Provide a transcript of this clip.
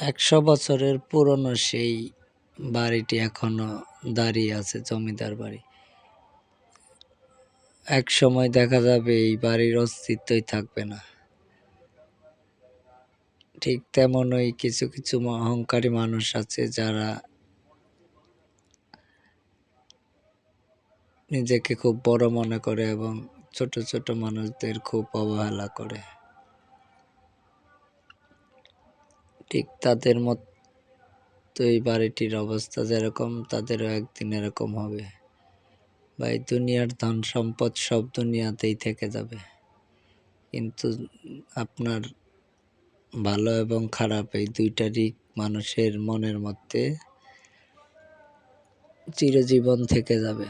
একশো বছরের পুরনো সেই বাড়িটি এখনও দাঁড়িয়ে আছে, জমিদার বাড়ি। এক সময় দেখা যাবে এই বাড়ির অস্তিত্বই থাকবে না। ঠিক তেমনই কিছু কিছু অহংকারী মানুষ আছে যারা নিজেকে খুব বড় মনে করে এবং ছোট ছোট মানুষদের খুব অবহেলা করে। ঠিক তাদের মতো এই বাড়িটির অবস্থা যেরকম, তাদেরও একদিন এরকম হবে। বা এই দুনিয়ার ধন সম্পদ সব দুনিয়াতেই থেকে যাবে। কিন্তু আপনার ভালো এবং খারাপ এই দুইটারই মানুষের মনের মধ্যে চিরজীবন থেকে যাবে।